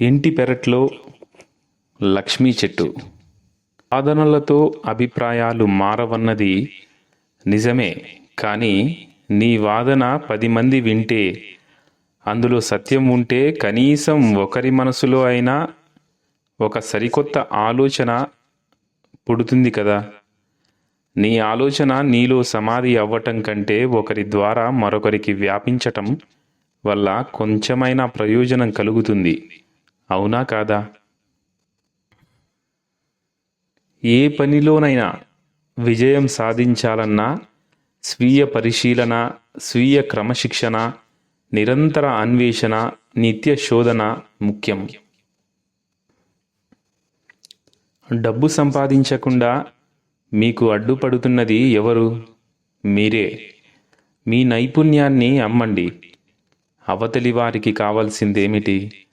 ఇంటి పెరట్లో లక్ష్మీ చెట్టు. వాదనలతో అభిప్రాయాలు మారవన్నది నిజమే కానీ నీ వాదన పది మంది వింటే అందులో సత్యం ఉంటే కనీసం ఒకరి మనసులో అయినా ఒక సరికొత్త ఆలోచన పుడుతుంది కదా. నీ ఆలోచన నీలో సమాధి అవ్వటం కంటే ఒకరి ద్వారా మరొకరికి వ్యాపించటం వల్ల కొంచెమైనా ప్రయోజనం కలుగుతుంది. అవునా కాదా? ఏ పనిలోనైనా విజయం సాధించాలన్నా స్వీయ పరిశీలన స్వీయ క్రమశిక్షణ నిరంతర అన్వేషణ నిత్య శోధన ముఖ్యం. డబ్బు సంపాదించకుండా మీకు అడ్డుపడుతున్నది ఎవరు? మీరే. మీ నైపుణ్యాన్ని అమ్మండి. అవతలి వారికి కావాల్సిందేమిటి?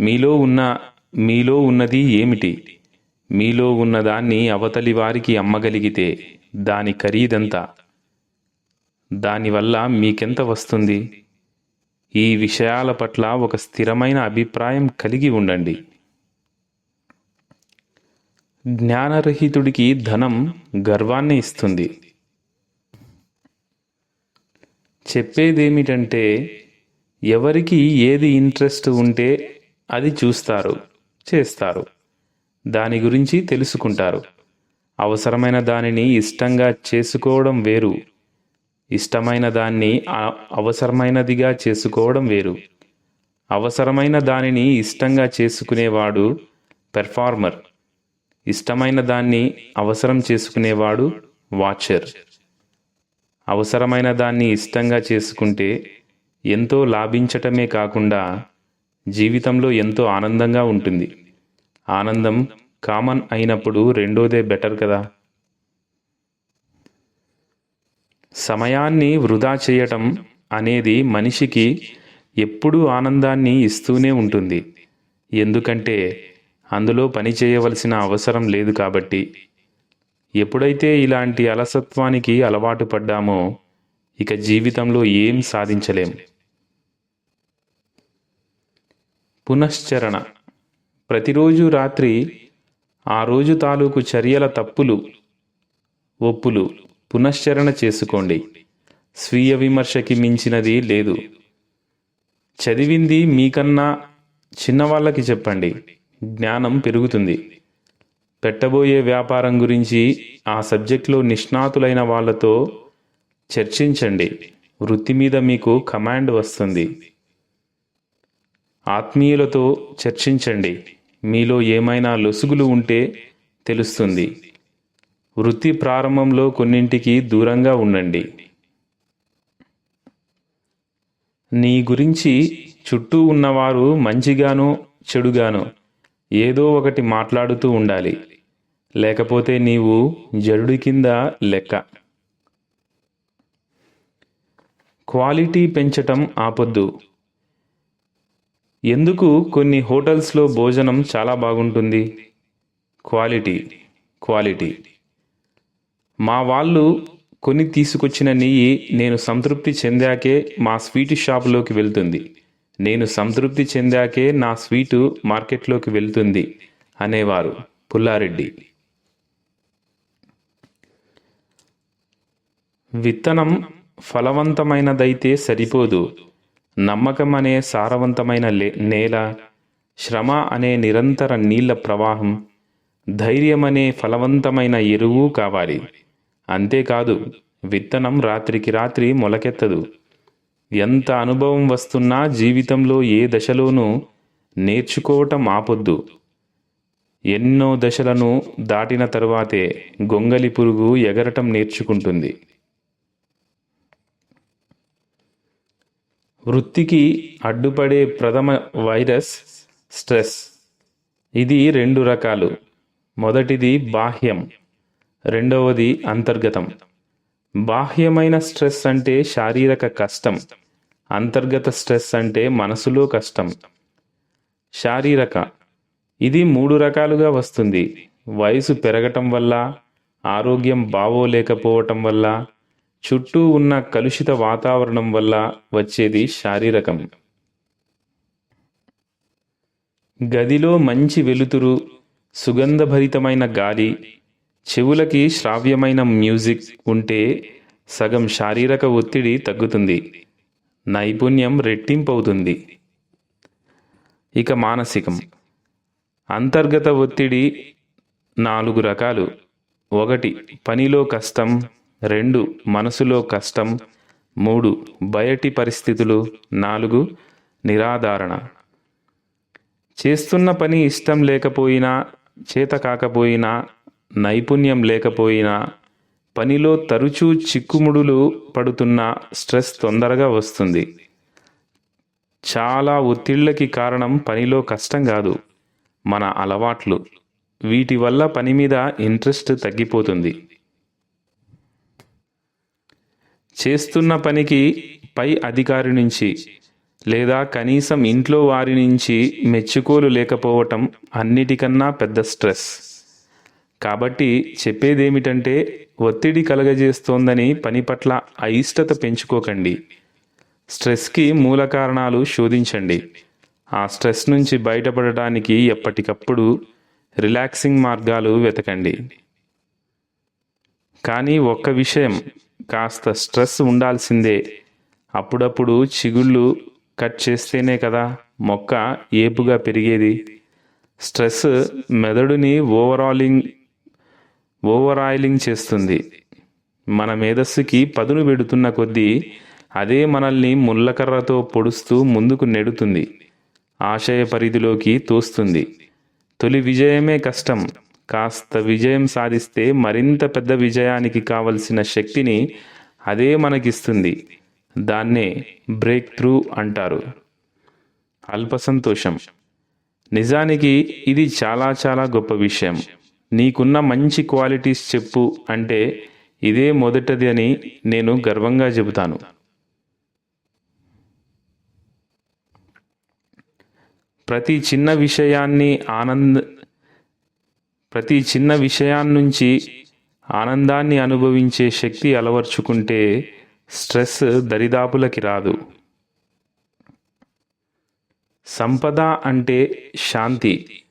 మీలో ఉన్న మీలో ఉన్నది ఏమిటి? మీలో ఉన్నదాన్ని అవతలి వారికి అమ్మగలిగితే దాని ఖరీదంత. దానివల్ల మీకెంత వస్తుంది? ఈ విషయాల పట్ల ఒక స్థిరమైన అభిప్రాయం కలిగి ఉండండి. జ్ఞానరహితుడికి ధనం గర్వాన్ని ఇస్తుంది. చెప్పేదేమిటంటే ఎవరికి ఏది ఇంట్రెస్ట్ ఉంటే అది చూస్తారు చేస్తారు. దాని గురించి తెలుసుకుంటారు. అవసరమైన దానిని ఇష్టంగా చేసుకోవడం వేరు. ఇష్టమైన దాన్ని అవసరమైనదిగా చేసుకోవడం వేరు. అవసరమైన దానిని ఇష్టంగా చేసుకునేవాడు పెర్ఫార్మర్. ఇష్టమైన దాన్ని అవసరం చేసుకునేవాడు వాచర్. అవసరమైన దాన్ని ఇష్టంగా చేసుకుంటే ఎంతో లాభించటమే కాకుండా జీవితంలో ఎంతో ఆనందంగా ఉంటుంది. ఆనందం కామన్ అయినప్పుడు రెండోదే బెటర్ కదా? సమయాన్ని వృధా చేయటం అనేది మనిషికి ఎప్పుడూ ఆనందాన్ని ఇస్తూనే ఉంటుంది. ఎందుకంటే అందులో పని చేయవలసిన అవసరం లేదు కాబట్టి. ఎప్పుడైతే ఇలాంటి అలసత్వానికి అలవాటు పడ్డామో ఇక జీవితంలో ఏం సాధించలేం. పునశ్చరణ. ప్రతిరోజు రాత్రి ఆ రోజు తాలూకు చర్యల తప్పులు ఒప్పులు పునశ్చరణ చేసుకోండి. స్వీయ విమర్శకి మించినది లేదు. చదివింది మీకన్నా చిన్నవాళ్ళకి చెప్పండి. జ్ఞానం పెరుగుతుంది. పెట్టబోయే వ్యాపారం గురించి ఆ సబ్జెక్టులో నిష్ణాతులైన వాళ్ళతో చర్చించండి. వృత్తి మీద మీకు కమాండ్ వస్తుంది. ఆత్మీయులతో చర్చించండి. మీలో ఏమైనా లొసుగులు ఉంటే తెలుస్తుంది. వృత్తి ప్రారంభంలో కొన్నింటికి దూరంగా ఉండండి. నీ గురించి చుట్టూ ఉన్నవారు మంచిగానో చెడుగానో ఏదో ఒకటి మాట్లాడుతూ ఉండాలి. లేకపోతే నీవు జడుడి కింద లెక్క. క్వాలిటీ పెంచటం ఆపొద్దు. ఎందుకు కొన్ని హోటల్స్లో భోజనం చాలా బాగుంటుంది? Quality quality. మా వాళ్ళు కొని తీసుకొచ్చిన నెయ్యి నేను సంతృప్తి చెందాకే మా స్వీట్ షాపులోకి వెళ్తుంది. నేను సంతృప్తి చెందాకే నా స్వీటు మార్కెట్లోకి వెళ్తుంది అనేవారు పుల్లారెడ్డి. విత్తనం ఫలవంతమైనదైతే సరిపోదు. నమ్మకం అనే సారవంతమైన లే- నేల శ్రమ అనే నిరంతర నీళ్ళ ప్రవాహం ధైర్యం అనే ఫలవంతమైన ఎరువు కావాలి. అంతేకాదు విత్తనం రాత్రికి రాత్రి మొలకెత్తదు. ఎంత అనుభవం వస్తున్నా జీవితంలో ఏ దశలోనూ నేర్చుకోవటం ఆపొద్దు. ఎన్నో దశలను దాటిన తరువాతే గొంగలి పురుగు ఎగరటం నేర్చుకుంటుంది. వృత్తికి అడ్డుపడే ప్రథమ వైరస్ స్ట్రెస్. ఇది రెండు రకాలు. మొదటిది బాహ్యం రెండవది అంతర్గతం. బాహ్యమైన స్ట్రెస్ అంటే శారీరక కష్టం అంతర్గత స్ట్రెస్ అంటే మనసులో కష్టం. శారీరక ఇది మూడు రకాలుగా వస్తుంది. వయసు పెరగటం వల్ల ఆరోగ్యం బాగోలేకపోవటం వల్ల చుట్టూ ఉన్న కలుషిత వాతావరణం వల్ల వచ్చేది శారీరకం. గదిలో మంచి వెలుతురు సుగంధభరితమైన గాలి చెవులకి శ్రావ్యమైన మ్యూజిక్ ఉంటే సగం శారీరక ఒత్తిడి తగ్గుతుంది నైపుణ్యం రెట్టింపవుతుంది. ఇక మానసికం. అంతర్గత ఒత్తిడి నాలుగు రకాలు. ఒకటి పనిలో కష్టం రెండు మనసులో కష్టం. మూడు బయటి పరిస్థితులు. నాలుగు నిరాధారణ. చేస్తున్న పని ఇష్టం లేకపోయినా చేత కాకపోయినా నైపుణ్యం లేకపోయినా పనిలో తరచూ చిక్కుముడులు పడుతున్న స్ట్రెస్ తొందరగా వస్తుంది. చాలా ఒత్తిళ్ళకి కారణం పనిలో కష్టం కాదు మన అలవాట్లు. వీటి వల్ల పని మీద ఇంట్రెస్ట్ తగ్గిపోతుంది. చేస్తున్న పనికి పై అధికారి నుంచి లేదా కనీసం ఇంట్లో వారి నుంచి మెచ్చుకోలు లేకపోవటం అన్నిటికన్నా పెద్ద స్ట్రెస్. కాబట్టి చెప్పేదేమిటంటే ఒత్తిడి కలగజేస్తోందని పని పట్ల అయిష్టత పెంచుకోకండి. స్ట్రెస్కి మూల కారణాలు శోధించండి. ఆ స్ట్రెస్ నుంచి బయటపడటానికి ఎప్పటికప్పుడు రిలాక్సింగ్ మార్గాలు వెతకండి. కానీ ఒక్క విషయం కాస్త స్ట్రెస్ ఉండాల్సిందే. అప్పుడప్పుడు చిగుళ్ళు కట్ చేస్తేనే కదా మొక్క ఏపుగా పెరిగేది. స్ట్రెస్ మెదడుని ఓవరాలింగ్ ఓవరాయిలింగ్ చేస్తుంది. మన మేధస్సుకి పదును పెడుతున్న కొద్దీ అదే మనల్ని ముళ్ళకర్రతో పొడుస్తూ ముందుకు నెడుతుంది. ఆశయ పరిధిలోకి తోస్తుంది. తొలి విజయమే కష్టం. కాస్త విజయం సాధిస్తే మరింత పెద్ద విజయానికి కావలసిన శక్తిని అదే మనకిస్తుంది. దాన్నే బ్రేక్ త్రూ అంటారు. అల్ప సంతోషం నిజానికి ఇది చాలా చాలా గొప్ప విషయం. నీకున్న మంచి క్వాలిటీస్ చెప్పు అంటే ఇదే మొదటిది అని నేను గర్వంగా చెబుతాను. ప్రతి చిన్న విషయాన్ని ఆనంద ప్రతి చిన్న విషయాన్నించి ఆనందాన్ని అనుభవించే శక్తి అలవర్చుకుంటే స్ట్రెస్ దరిదాపులకి రాదు. సంపద అంటే శాంతి.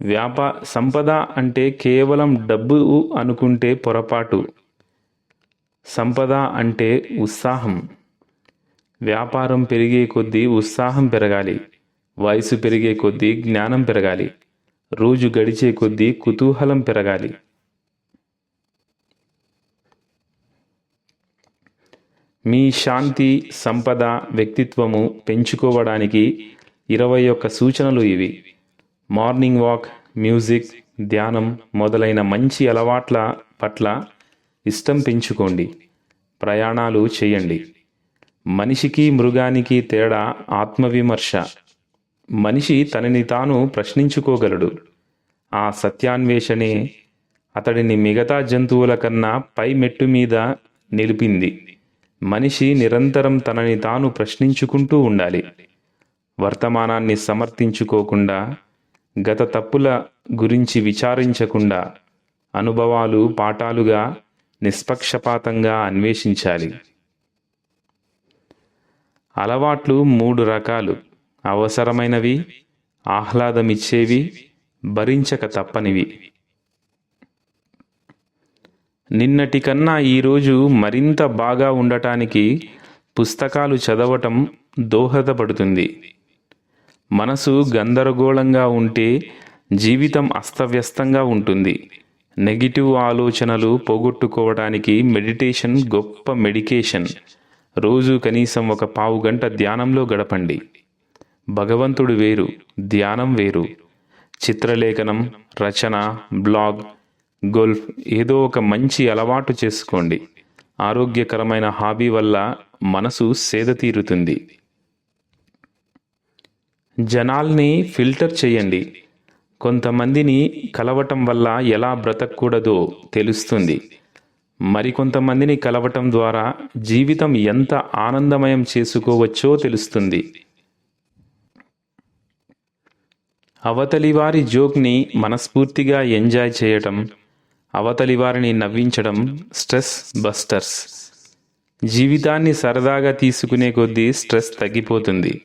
వ్యాపా సంపద అంటే కేవలం డబ్బు అనుకుంటే పొరపాటు. సంపద అంటే ఉత్సాహం. వ్యాపారం పెరిగే కొద్దీ ఉత్సాహం పెరగాలి. వయసు పెరిగే కొద్దీ జ్ఞానం పెరగాలి. రోజు గడిచే కొద్దీ కుతూహలం పెరగాలి. మీ శాంతి సంపద వ్యక్తిత్వము పెంచుకోవడానికి ఇరవై ఒక్క సూచనలు ఇవి. మార్నింగ్ వాక్ మ్యూజిక్ ధ్యానం మొదలైన మంచి అలవాట్ల పట్ల ఇష్టం పెంచుకోండి. ప్రయాణాలు చేయండి. మనిషికి మృగానికి తేడా ఆత్మవిమర్శ. మనిషి తనని తాను ప్రశ్నించుకోగలడు. ఆ సత్యాన్వేషణే అతడిని మిగతా జంతువుల కన్నా పై మెట్టు మీద నిలిపింది. మనిషి నిరంతరం తనని తాను ప్రశ్నించుకుంటూ ఉండాలి. వర్తమానాన్ని సమర్థించుకోకుండా గత తప్పుల గురించి విచారించకుండా అనుభవాలు పాఠాలుగా నిష్పక్షపాతంగా అన్వేషించాలి. అలవాట్లు మూడు రకాలు. అవసరమైనవి ఆహ్లాదమిచ్చేవి భరించక తప్పనివి. నిన్నటి కన్నా ఈరోజు మరింత బాగా ఉండటానికి పుస్తకాలు చదవటం దోహదపడుతుంది. మనసు గందరగోళంగా ఉంటే జీవితం అస్తవ్యస్తంగా ఉంటుంది. నెగిటివ్ ఆలోచనలు పోగొట్టుకోవడానికి మెడిటేషన్ గొప్ప మెడికేషన్. రోజు కనీసం ఒక పావు గంట ధ్యానంలో గడపండి. భగవంతుడు వేరు ధ్యానం వేరు. చిత్రలేఖనం రచన బ్లాగ్ గోల్ఫ్ ఏదో ఒక మంచి అలవాటు చేసుకోండి. ఆరోగ్యకరమైన హాబీ వల్ల మనసు సేద తీరుతుంది. జనాల్ని ఫిల్టర్ చేయండి. కొంతమందిని కలవటం వల్ల ఎలా బ్రతకూడదో తెలుస్తుంది. మరికొంతమందిని కలవటం ద్వారా జీవితం ఎంత ఆనందమయం చేసుకోవచ్చో తెలుస్తుంది. అవతలి వారి జోక్ని మనస్ఫూర్తిగా ఎంజాయ్ చేయటం అవతలి వారిని నవ్వించడం స్ట్రెస్ బస్టర్స్. జీవితాన్ని సరదాగా తీసుకునే కొద్దీ స్ట్రెస్ తగ్గిపోతుంది.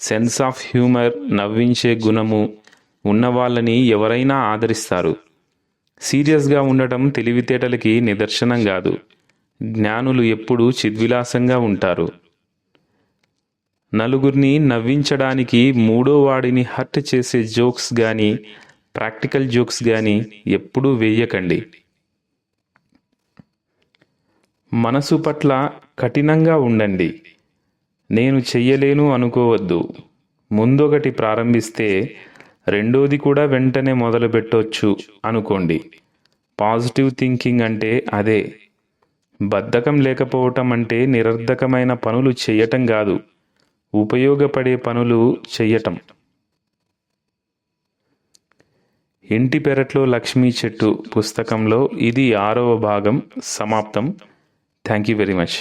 సెన్స్ ఆఫ్ హ్యూమర్ నవ్వించే గుణము ఉన్నవాళ్ళని ఎవరైనా ఆదరిస్తారు. సీరియస్గా ఉండటం తెలివితేటలకి నిదర్శనం కాదు. జ్ఞానులు ఎప్పుడూ చిద్విలాసంగా ఉంటారు. నలుగురిని నవ్వించడానికి మూడో వాడిని హర్ట్ చేసే జోక్స్ కానీ ప్రాక్టికల్ జోక్స్ కానీ ఎప్పుడూ వేయకండి. మనసు పట్ల కఠినంగా ఉండండి. నేను చెయ్యలేను అనుకోవద్దు. ముందొకటి ప్రారంభిస్తే రెండోది కూడా వెంటనే మొదలుపెట్టొచ్చు అనుకోండి. పాజిటివ్ థింకింగ్ అంటే అదే. బద్ధకం లేకపోవటం అంటే నిరర్ధకమైన పనులు చేయటం కాదు. ఉపయోగపడే పనులు చెయ్యటం. ఇంటి పెరట్లో లక్ష్మీ చెట్టు పుస్తకంలో ఇది ఆరవ భాగం సమాప్తం. Thank you very much